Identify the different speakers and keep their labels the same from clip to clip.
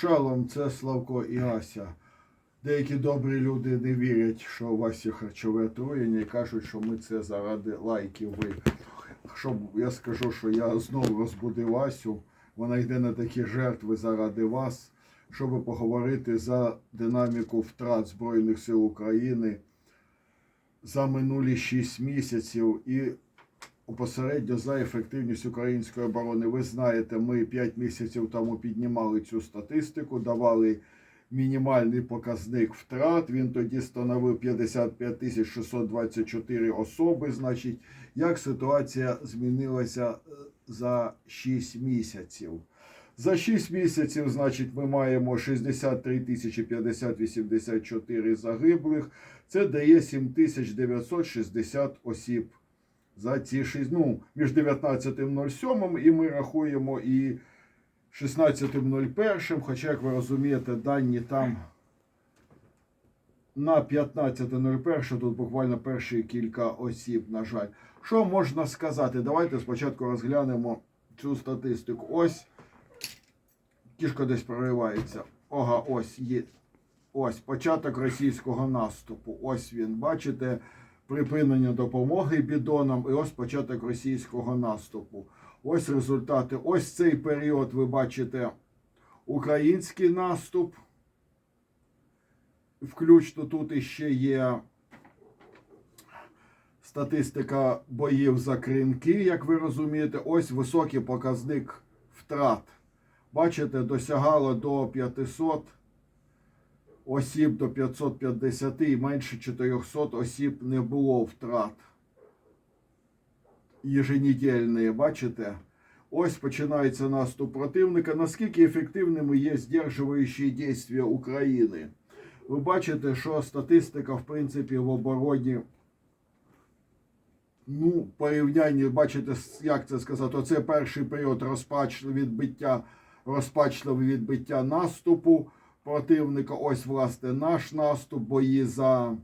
Speaker 1: Шалом, це Славко і Ася. Деякі добрі люди не вірять, що у вас є харчове отруєння і кажуть, що ми це заради лайків. Ви. Щоб я скажу, що я знову розбудив Асю. Вона йде на такі жертви заради вас, щоб поговорити за динаміку втрат Збройних сил України за минулі 6 місяців і посередньо за ефективність української оборони. Ви знаєте, ми 5 місяців тому піднімали цю статистику, давали мінімальний показник втрат. Він тоді становив 55 тисяч 624 особи. Значить, як ситуація змінилася е, за 6 місяців? За 6 місяців, значить, ми маємо 63 тисячі 50 84 загиблих. Це дає 7960 осіб за ці 6, ну, між 19.07 і ми рахуємо і 16.01, хоча, як ви розумієте, дані там на 15.01 тут буквально перші кілька осіб, на жаль. Що можна сказати? Давайте спочатку розглянемо цю статистику. Ось кішка десь проривається. Ога, ось є. Ось початок російського наступу. Ось він. Бачите, припинення допомоги бідонам, і ось початок російського наступу. Ось результати. Ось цей період ви бачите український наступ. Включно тут іще є статистика боїв за кринки, як ви розумієте. Ось високий показник втрат. Бачите, досягало до 500 осіб до 550 і менше 400 осіб не було втрат. Єженедельні, бачите? Ось починається наступ противника. Наскільки ефективними є здержуючі дії України? Ви бачите, що статистика, в принципі, в обороні, ну, порівнянні, бачите, як це сказати, оце перший період розпачливого відбиття, розпачливе відбиття наступу противника. Ось, власне, наш наступ, бої за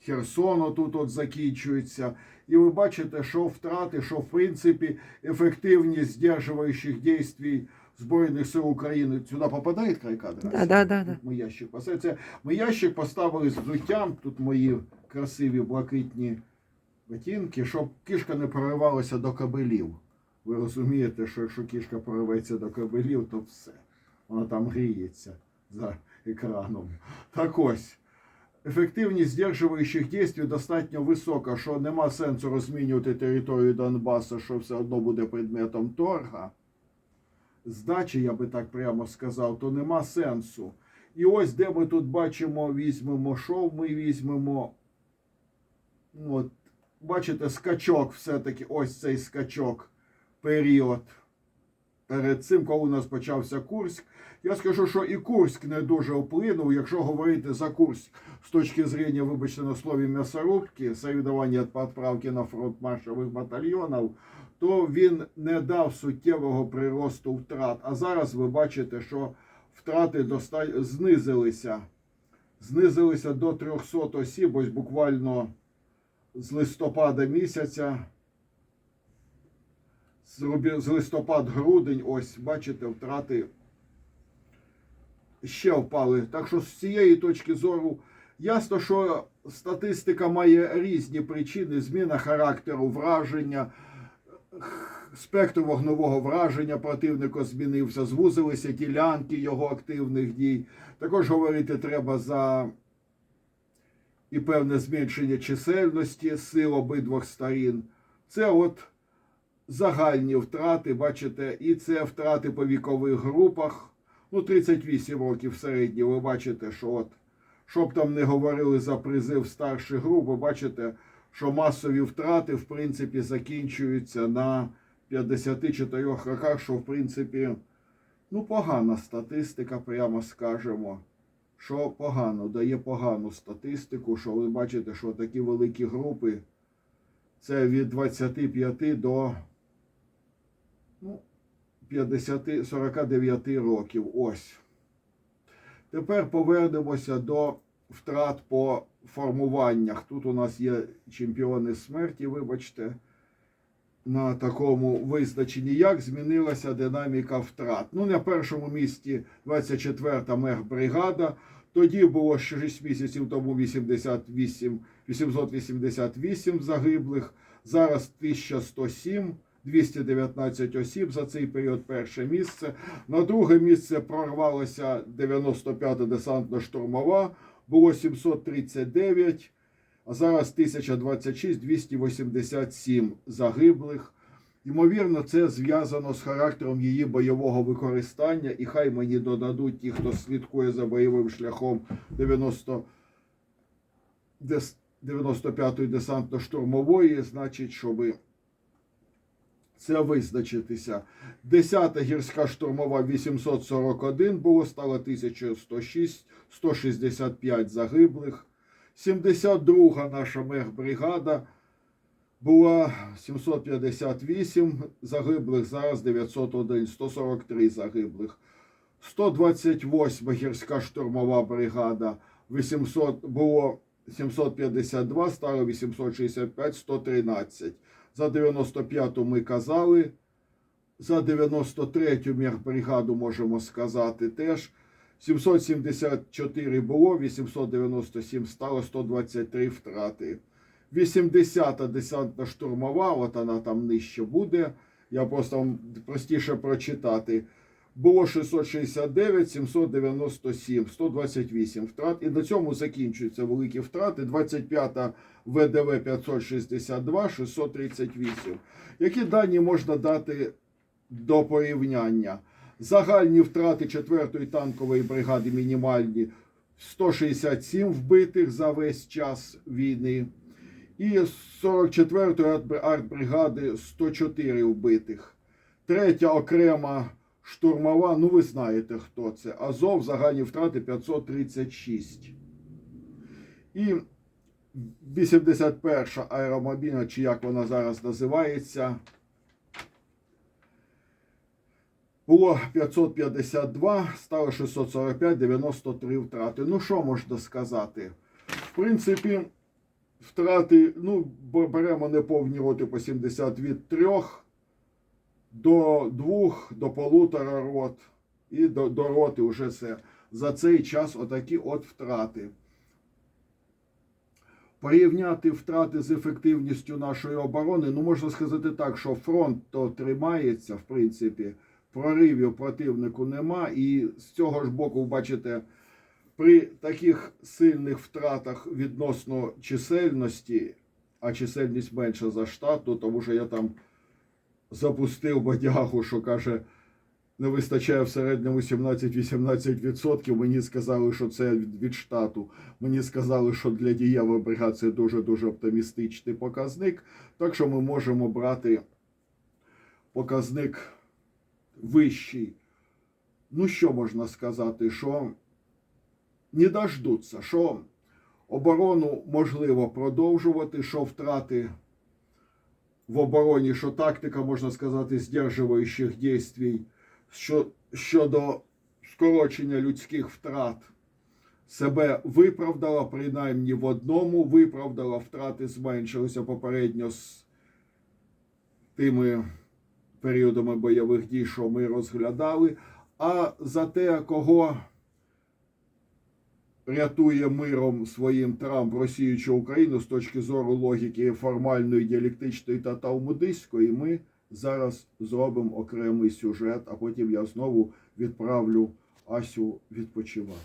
Speaker 1: Херсон тут от закінчуються. І ви бачите, що втрати, що в принципі ефективність здержуючих дій Збройних сил України сюди попадає край кадра?
Speaker 2: Да, да, да, да.
Speaker 1: Ми ящик. Це ми ящик поставили з взуттям. Тут мої красиві блакитні ботинки, щоб кішка не проривалася до кабелів. Ви розумієте, що якщо кішка проривається до кабелів, то все. Вона там гріється за екраном. Так ось. Ефективність здержуючих дій достатньо висока, що нема сенсу розмінювати територію Донбасу, що все одно буде предметом торга. Здачі, я би так прямо сказав, то нема сенсу. І ось де ми тут бачимо, візьмемо що ми візьмемо. Ну, От, бачите, скачок все-таки, ось цей скачок, період. Перед цим, коли у нас почався Курськ, я скажу, що і Курськ не дуже вплинув, якщо говорити за Курськ з точки зрення, вибачте, на слові м'ясорубки, соревнування від відправки на фронт маршових батальйонів, то він не дав суттєвого приросту втрат. А зараз ви бачите, що втрати доста... знизилися. Знизилися до 300 осіб, ось буквально з листопада місяця. З листопад-грудень, ось бачите, втрати ще впали. Так що з цієї точки зору ясно, що статистика має різні причини: зміна характеру враження, спектр вогнового враження противника змінився, звузилися ділянки його активних дій. Також говорити треба за і певне зменшення чисельності сил обидвох сторін. Це от загальні втрати, бачите, і це втрати по вікових групах. Ну, 38 років середні, ви бачите, що от, щоб там не говорили за призив старших груп, ви бачите, що масові втрати, в принципі, закінчуються на 54 роках, що, в принципі, ну, погана статистика, прямо скажемо. Що погано, дає погану статистику, що ви бачите, що такі великі групи це від 25 до ну, 50, 49 років. Ось. Тепер повернемося до втрат по формуваннях. Тут у нас є чемпіони смерті, вибачте. на такому визначенні, як змінилася динаміка втрат. Ну, на першому місці 24-та мехбригада. Тоді було 6 місяців тому 88, 888 загиблих, зараз 1107, 219 осіб за цей період перше місце. На друге місце прорвалася 95-та десантно-штурмова, було 739, а зараз 1026, 287 загиблих. Ймовірно, це зв'язано з характером її бойового використання, і хай мені додадуть ті, хто слідкує за бойовим шляхом 90, 95-ї десантно-штурмової, значить, щоби це визначитися. 10-та гірська штурмова 841 було, стало 1106, 165 загиблих. 72-га наша мехбригада була 758 загиблих, зараз 901, 143 загиблих. 128 гірська штурмова бригада 800, було 752, стало 865, 113. За 95-ту ми казали. За 93-ю мехбригаду можемо сказати теж. 774 було, 897 стало, 123 втрати. 80-та десантна штурмова, от вона там нижче буде. Я просто вам простіше прочитати. Було 669, 797, 128 втрат. І на цьому закінчуються великі втрати. 25-та ВДВ 562, 638. Які дані можна дати до порівняння? Загальні втрати 4-ї танкової бригади мінімальні 167 вбитих за весь час війни. І 44-ї артбригади 104 вбитих. Третя окрема штурмова, ну ви знаєте хто це. Азов загальні втрати 536. І 81-ша аеромобільна, чи як вона зараз називається. Було 552, стало 645, 93 втрати. Ну, що можна сказати? В принципі, втрати, ну, беремо неповні роти по 70 від 3 до 2, до полутора рот. І до, до роти вже це. За цей час отакі от втрати. Порівняти втрати з ефективністю нашої оборони, ну можна сказати так, що фронт то тримається, в принципі, проривів противнику нема. І з цього ж боку, бачите, при таких сильних втратах відносно чисельності, а чисельність менша за штату, тому що я там запустив бодягу, що каже, не вистачає в середньому 17-18%. Мені сказали, що це від, штату. Мені сказали, що для дієвої бригади це дуже-дуже оптимістичний показник. Так що ми можемо брати показник вищий. Ну, що можна сказати, що не дождуться, що оборону можливо продовжувати, що втрати в обороні, що тактика, можна сказати, здержуючих дій що, щодо скорочення людських втрат себе виправдала, принаймні в одному виправдала, втрати зменшилися попередньо з тими періодами бойових дій, що ми розглядали. А за те, кого рятує миром своїм Трамп, розсіючи Україну з точки зору логіки формальної, діалектичної та талмудистської, ми зараз зробимо окремий сюжет, а потім я знову відправлю Асю відпочивати.